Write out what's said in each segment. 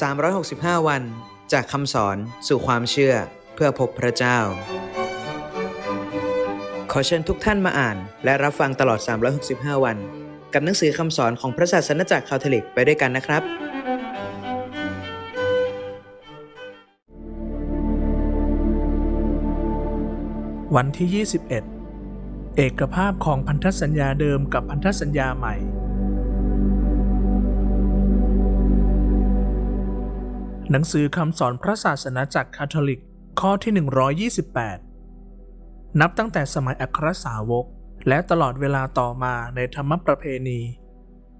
365 วัน จากคำสอนสู่ความเชื่อเพื่อพบพระเจ้า ขอเชิญทุกท่านมาอ่าน และรับฟังตลอด 365 วัน กับหนังสือคำสอนของพระศาสนจักรคาทอลิกไปด้วยกันนะครับ วันที่ 21 เอกภาพของพันธสัญญาเดิมกับพันธสัญญาใหม่ หนังสือคำสอนพระศาสนาจักรคาทอลิก ข้อที่ 128 นับตั้งแต่สมัยอัครสาวก และตลอดเวลาต่อมาในธรรมประเพณี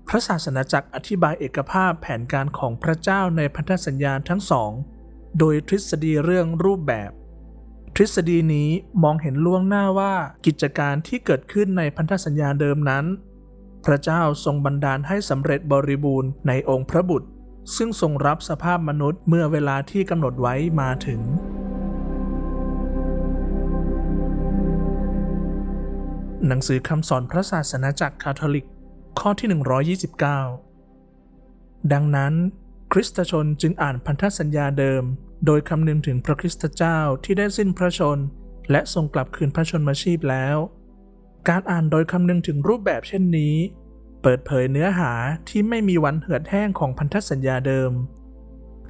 พระศาสนาจักรอธิบายเอกภาพแผนการของพระเจ้าในพันธสัญญาทั้งสอง โดยทฤษฎีเรื่องรูปแบบ ทฤษฎีนี้มองเห็นล่วงหน้าว่ากิจการที่เกิดขึ้นในพันธสัญญาเดิมนั้น พระเจ้าทรงบันดาลให้สำเร็จบริบูรณ์ในองค์พระบุตร ซึ่งทรงรับสภาพมนุษย์เมื่อเวลาที่กำหนดไว้มาถึง หนังสือคำสอนพระศาสนาจักรคาทอลิก ข้อที่ 129 ดังนั้น คริสตชนจึงอ่านพันธสัญญาเดิม โดยคำนึงถึงพระคริสตเจ้าที่ได้สิ้นพระชน และทรงกลับคืนพระชนมาชีพแล้ว การอ่านโดยคำนึงถึงรูปแบบเช่นนี้ เปิดเผยเนื้อหาที่ไม่มีวันเหือดแห้งของพันธสัญญาเดิม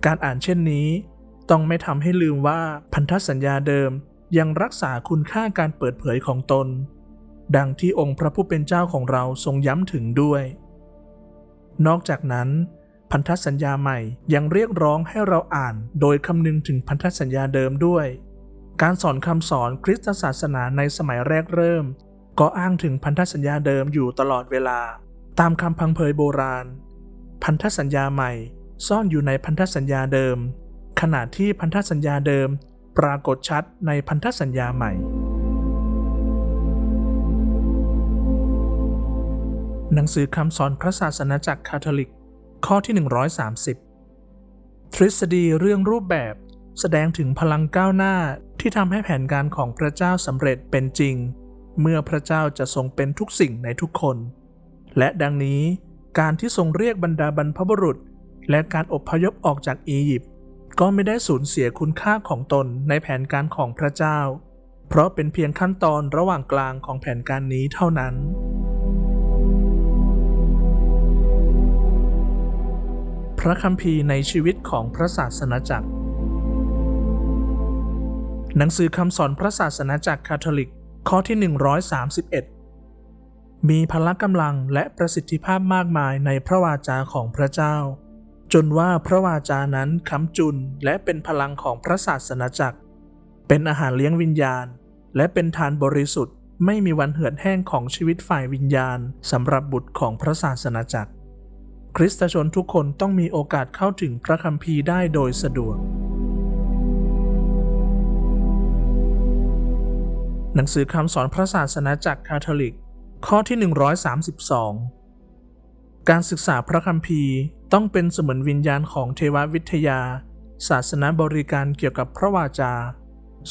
การอ่านเช่นนี้ ต้องไม่ทำให้ลืมว่าพันธสัญญาเดิมยังรักษาคุณค่าการเปิดเผยของตน ดังที่องค์พระผู้เป็นเจ้าของเราทรงย้ำถึงด้วย นอกจากนั้น พันธสัญญาใหม่ยังเรียกร้องให้เราอ่านโดยคำนึงถึงพันธสัญญาเดิมด้วย การสอนคำสอนคริสตศาสนาในสมัยแรกเริ่ม ก็อ้างถึงพันธสัญญาเดิมอยู่ตลอดเวลา ตามคำพังเพยโบราณ พันธสัญญาใหม่ซ่อนอยู่ในพันธสัญญาเดิม ขณะที่พันธสัญญาเดิม ปรากฏชัดในพันธสัญญาใหม่ หนังสือคำสอนพระศาสนาจักรคาทอลิก ข้อที่ 130 ทฤษฎีเรื่องรูปแบบแสดงถึงพลังก้าวหน้าที่ทำให้แผนการของพระเจ้าสำเร็จเป็นจริง เมื่อพระเจ้าจะทรงเป็นทุกสิ่งในทุกคน และดังนี้การที่ทรงเรียกบรรดาบรรพบุรุษ และการอพยพออกจากอียิปต์ก็ไม่ได้สูญเสียคุณค่าของตนในแผนการของพระเจ้า เพราะเป็นเพียงขั้นตอนระหว่างกลางของแผนการนี้เท่านั้น พระคัมภีร์ในชีวิตของพระศาสนาจักร หนังสือคำสอนพระศาสนาจักรคาทอลิกข้อที่ 131 มีพละกำลังและประสิทธิภาพมากมายในพระวาจาของพระเจ้า จนว่าพระวาจานั้นค้ำจุนและเป็นพลังของพระศาสนาจักร เป็นอาหารเลี้ยงวิญญาณ และเป็นทานบริสุทธิ์ ไม่มีวันเหือดแห้งของชีวิตฝ่ายวิญญาณสำหรับบุตรของพระศาสนาจักร คริสตชนทุกคนต้องมีโอกาสเข้าถึงพระคัมภีร์ได้โดยสะดวกหนังสือคำสอนพระศาสนาจักรคาทอลิก ข้อที่ 132 การศึกษาพระคัมภีร์ต้องเป็นเสมือนวิญญาณของเทววิทยา ศาสนาบริการเกี่ยวกับพระวาจา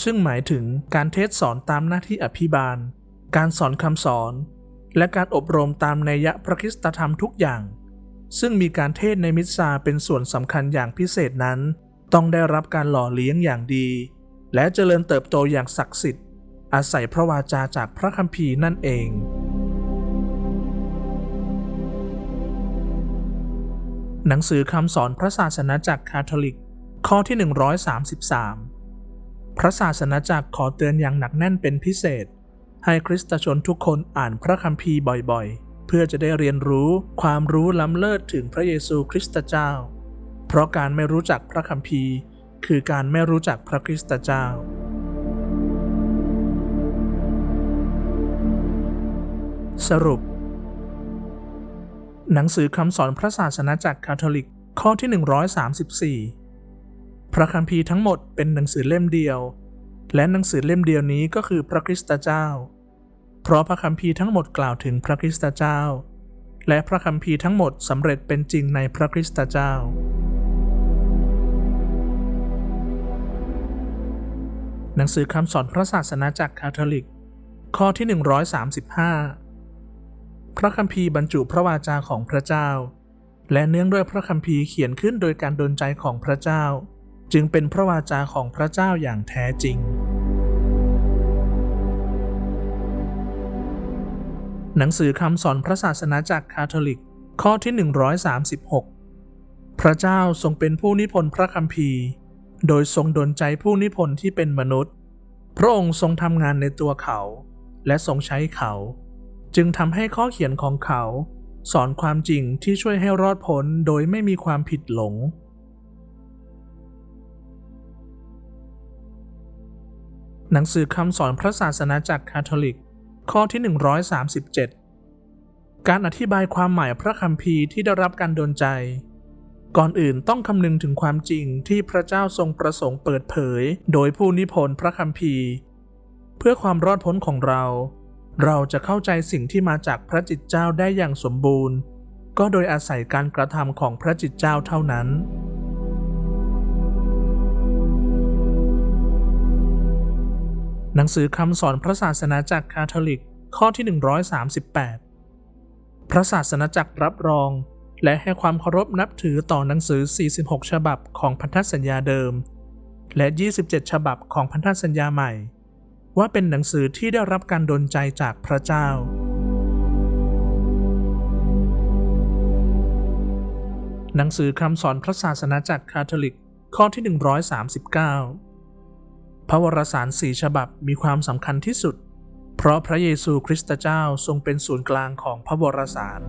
ซึ่งหมายถึงการเทศสอนตามหน้าที่อภิบาล การสอนคำสอน และการอบรมตามนัยยะพระคิสตธรรมทุกอย่าง ซึ่งมีการเทศในมิสซาเป็นส่วนสำคัญอย่างพิเศษนั้น ต้องได้รับการหล่อเลี้ยงอย่างดี และเจริญเติบโตอย่างศักดิ์สิทธิ์อาศัยพระวาจาจากพระคัมภีร์นั่นเอง หนังสือคำสอนพระศาสนาจักรคาทอลิก ข้อที่ 133 พระศาสนาจักรขอเตือนอย่างหนักแน่นเป็นพิเศษ ให้คริสตชนทุกคนอ่านพระคัมภีร์บ่อยๆ เพื่อจะได้เรียนรู้ความรู้ล้ำเลิศถึงพระเยซูคริสต์เจ้า เพราะการไม่รู้จักพระคัมภีร์ คือการไม่รู้จักพระคริสต์เจ้า สรุป หนังสือคำสอนพระศาสนาจักรคาทอลิก ข้อที่ 134 พระคัมภีร์ทั้งหมดเป็นหนังสือเล่มเดียว และหนังสือเล่มเดียวนี้ก็คือพระคริสตเจ้า เพราะพระคัมภีร์ทั้งหมดกล่าวถึงพระคริสตเจ้า และพระคัมภีร์ทั้งหมดสำเร็จเป็นจริงในพระคริสตเจ้า หนังสือคำสอนพระศาสนาจักรคาทอลิก ข้อที่ 135 พระคัมภีร์บรรจุพระวาจาของพระเจ้า และเนื่องด้วยพระคัมภีร์เขียนขึ้นโดยการดลใจของพระเจ้า จึงเป็นพระวาจาของพระเจ้าอย่างแท้จริง หนังสือคำสอนพระศาสนาจากคาทอลิก ข้อที่ 136 พระเจ้าทรงเป็นผู้นิพนธ์พระคัมภีร์ โดยทรงดลใจผู้นิพนธ์ที่เป็นมนุษย์ พระองค์ทรงทำงานในตัวเขา และทรงใช้เขา จึงทำให้ข้อเขียนของเขา สอนความจริงที่ช่วยให้รอดพ้นโดยไม่มีความผิดหลง หนังสือคำสอนพระศาสนาจากคาทอลิก ข้อที่ 137 การอธิบายความหมายพระคัมภีร์ที่ได้รับการดลใจ ก่อนอื่นต้องคำนึงถึงความจริงที่พระเจ้าทรงประสงค์เปิดเผย โดยผู้นิพนธ์พระคัมภีร์ เพื่อความรอดพ้นของเรา เราจะเข้าใจสิ่งที่มาจากพระจิตเจ้าได้อย่างสมบูรณ์ ก็โดยอาศัยการกระทำของพระจิตเจ้าเท่านั้น หนังสือคำสอนพระศาสนาจักรคาทอลิกข้อที่ 138 พระศาสนาจักรรับรอง และให้ความเคารพนับถือต่อหนังสือ 46 ฉบับของพันธสัญญาเดิม และ 27 ฉบับของพันธสัญญาใหม่ ว่าเป็นหนังสือที่ได้รับการดลใจจากพระเจ้า หนังสือคำสอนพระศาสนาจักคาทอลิก ข้อที่ 139 พระวรสารสี่ฉบับมีความสำคัญที่สุด เพราะพระเยซูคริสต์เจ้าทรงเป็นศูนย์กลางของพระวรสาร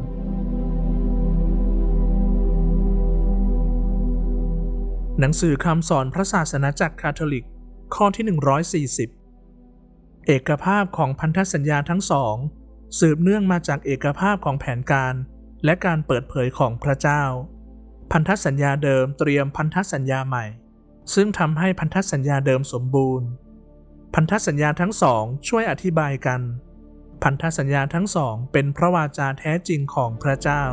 หนังสือคำสอนพระศาสนาจักคาทอลิก ข้อที่ 140 เอกภาพของพันธสัญญาทั้งสอง สืบเนื่องมาจากเอกภาพของแผนการ และการเปิดเผยของพระเจ้า พันธสัญญาเดิมเตรียมพันธสัญญาใหม่ ซึ่งทำให้พันธสัญญาเดิมสมบูรณ์ พันธสัญญาทั้งสองช่วยอธิบายกัน พันธสัญญาทั้งสองเป็นพระวาจาแท้จริงของพระเจ้า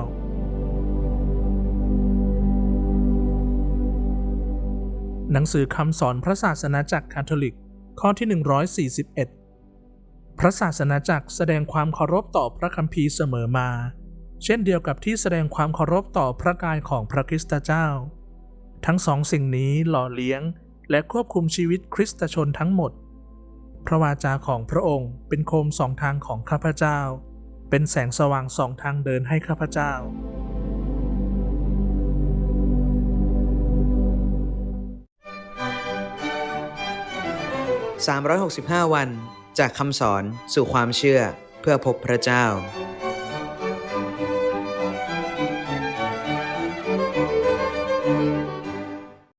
หนังสือคำสอนพระศาสนาจักรคาทอลิก ข้อที่ 141 พระศาสนาจักรแสดงความเคารพต่อพระคัมภีร์เสมอมา เช่นเดียวกับที่แสดงความเคารพต่อพระกายของพระคริสตเจ้า ทั้งสองสิ่งนี้หล่อเลี้ยงและควบคุมชีวิตคริสตชนทั้งหมด พระวาจาของพระองค์เป็นโคมสองทางของข้าพเจ้า เป็นแสงสว่างสองทางเดินให้ข้าพเจ้า 365 วัน จากคำสอนสู่ความเชื่อเพื่อพบพระเจ้า